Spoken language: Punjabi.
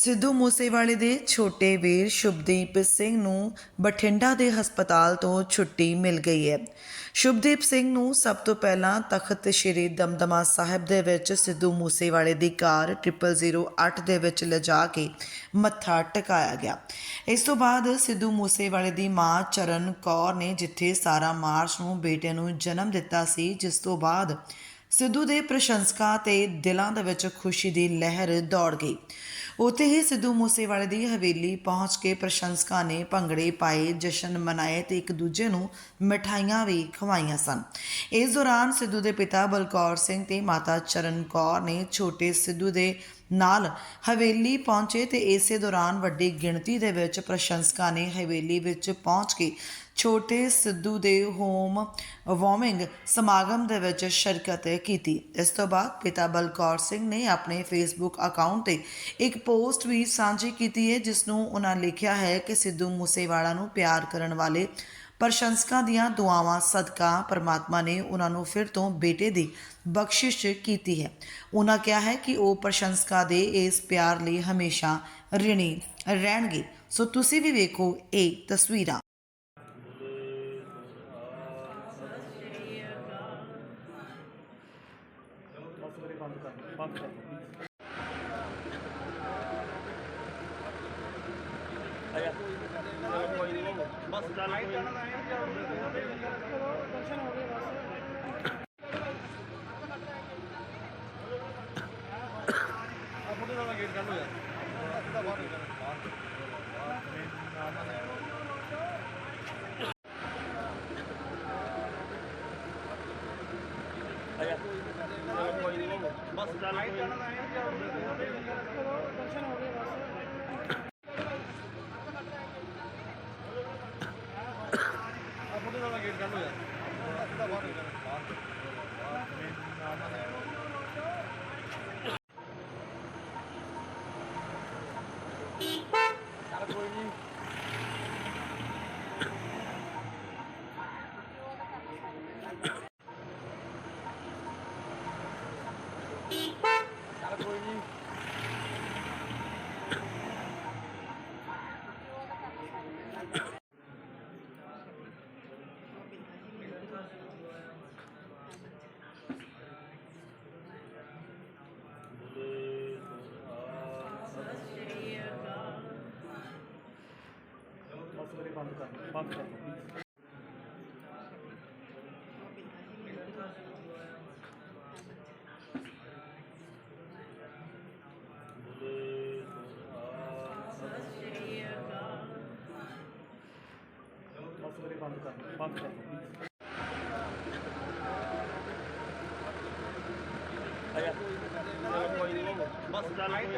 ਸਿੱਧੂ ਮੂਸੇਵਾਲੇ ਦੇ ਛੋਟੇ ਵੀਰ ਸ਼ੁਭਦੀਪ ਸਿੰਘ ਨੂੰ ਬਠਿੰਡਾ ਦੇ ਹਸਪਤਾਲ ਤੋਂ ਛੁੱਟੀ ਮਿਲ ਗਈ ਹੈ। ਸ਼ੁਭਦੀਪ ਸਿੰਘ ਨੂੰ ਸਭ ਤੋਂ ਪਹਿਲਾਂ ਤਖਤ ਸ੍ਰੀ ਦਮਦਮਾ ਸਾਹਿਬ ਦੇ ਵਿੱਚ ਸਿੱਧੂ ਮੂਸੇਵਾਲੇ ਦੀ ਕਾਰ 0008 ਦੇ ਵਿੱਚ ਲਿਜਾ ਕੇ ਮੱਥਾ ਟਿਕਾਇਆ ਗਿਆ। ਇਸ ਤੋਂ ਬਾਅਦ ਸਿੱਧੂ ਮੂਸੇਵਾਲੇ ਦੀ ਮਾਂ ਚਰਨ ਕੌਰ ਨੇ ਜਿੱਥੇ ਸਾਰਾ ਮਾਰਚ ਨੂੰ ਬੇਟੇ ਨੂੰ ਜਨਮ ਦਿੱਤਾ ਸੀ, ਜਿਸ ਤੋਂ ਬਾਅਦ ਸਿੱਧੂ ਦੇ ਪ੍ਰਸ਼ੰਸਕਾਂ ਤੇ ਦਿਲਾਂ ਦੇ ਵਿੱਚ ਖੁਸ਼ੀ ਦੀ ਲਹਿਰ ਦੌੜ ਗਈ। ਉੱਥੇ ਹੀ ਸਿੱਧੂ ਮੂਸੇਵਾਲੇ ਦੀ ਹਵੇਲੀ ਪਹੁੰਚ ਕੇ ਪ੍ਰਸ਼ੰਸਕਾਂ ਨੇ ਭੰਗੜੇ ਪਾਏ, ਜਸ਼ਨ ਮਨਾਏ ਤੇ ਇੱਕ ਦੂਜੇ ਨੂੰ ਮਠਾਈਆਂ ਵੀ ਖਵਾਈਆਂ ਸਨ। ਇਸ ਦੌਰਾਨ ਸਿੱਧੂ ਦੇ ਪਿਤਾ ਬਲਕੌਰ ਸਿੰਘ ਤੇ ਮਾਤਾ ਚਰਨ ਕੌਰ ਨੇ ਛੋਟੇ ਸਿੱਧੂ ਦੇ ਨਾਲ ਹਵੇਲੀ ਪਹੁੰਚੇ ਤੇ ਇਸੇ ਦੌਰਾਨ ਵੱਡੀ ਗਿਣਤੀ ਦੇ ਵਿੱਚ ਪ੍ਰਸ਼ੰਸਕਾਂ ਨੇ ਹਵੇਲੀ ਵਿੱਚ ਪਹੁੰਚ ਕੇ ਛੋਟੇ ਸਿੱਧੂ ਦੇ ਹੋਮ ਵਾਰਮਿੰਗ ਸਮਾਗਮ ਦੇ ਵਿੱਚ ਸ਼ਿਰਕਤ ਕੀਤੀ। ਇਸ ਤੋਂ ਬਾਅਦ ਪਿਤਾ ਬਲਕੌਰ ਸਿੰਘ ਨੇ ਆਪਣੇ ਫੇਸਬੁੱਕ ਅਕਾਊਂਟ ਤੇ ਇੱਕ ਪੋਸਟ ਵੀ ਸਾਂਝੀ ਕੀਤੀ ਹੈ ਜਿਸ ਨੂੰ ਉਹਨਾਂ ਲਿਖਿਆ ਹੈ ਕਿ ਸਿੱਧੂ ਮੂਸੇਵਾਲਾ ਨੂੰ ਪਿਆਰ ਕਰਨ ਵਾਲੇ ਪ੍ਰਸ਼ੰਸਕਾਂ ਦੀਆਂ ਦੁਆਵਾਂ ਸਦਕਾ ਪਰਮਾਤਮਾ ਨੇ ਉਹਨਾਂ ਨੂੰ ਫਿਰ ਤੋਂ ਬੇਟੇ ਦੀ ਬਖਸ਼ਿਸ਼ ਕੀਤੀ ਹੈ। ਉਹਨਾਂ ਕਿਹਾ ਹੈ ਕਿ ਉਹ ਪ੍ਰਸ਼ੰਸਕਾਂ ਦੇ ਇਸ ਪਿਆਰ ਲਈ ਹਮੇਸ਼ਾ ਰਿਣੀ ਰਹਿਣਗੇ। ਸੋ ਤੁਸੀਂ ਵੀ ਵੇਖੋ ਇਹ ਤਸਵੀਰਾਂ। ਬੰਦ ਕਰ ਬੰਦ ਕਰ ਦਿਓ। ਆਇਆ ਬਸ ਚੱਲ ਕੋਈ ਦਰਸ਼ਨ ਹੋ ਗਏ ਬਸ ਆਪਣੇ ਨਾਲ ਗੇਟ ਕੱਢ ਲੋ ਯਾਰ ਸਿੱਧਾ ਬਾਹਰ ਨਿਕਲ ਬਸ ਚੱਲ ਕੋਈ ਦਰਸ਼ਨ ਹੋ ਗਏ ਬਸ ਆਪਣੇ ਨਾਲ ਗੇਟ ਬੰਦ ਕਰ ਦਿਓ, ਬੰਦ ਕਰ ਦਿਓ। ਬਸ ਵੀਰੇ ਬੰਦ ਕਰ ਦਿਓ, ਬੰਦ ਕਰ ਦਿਓ। ਆਇਆ ਕੋਈ ਬਸ ਚੱਲ ਕੋਈ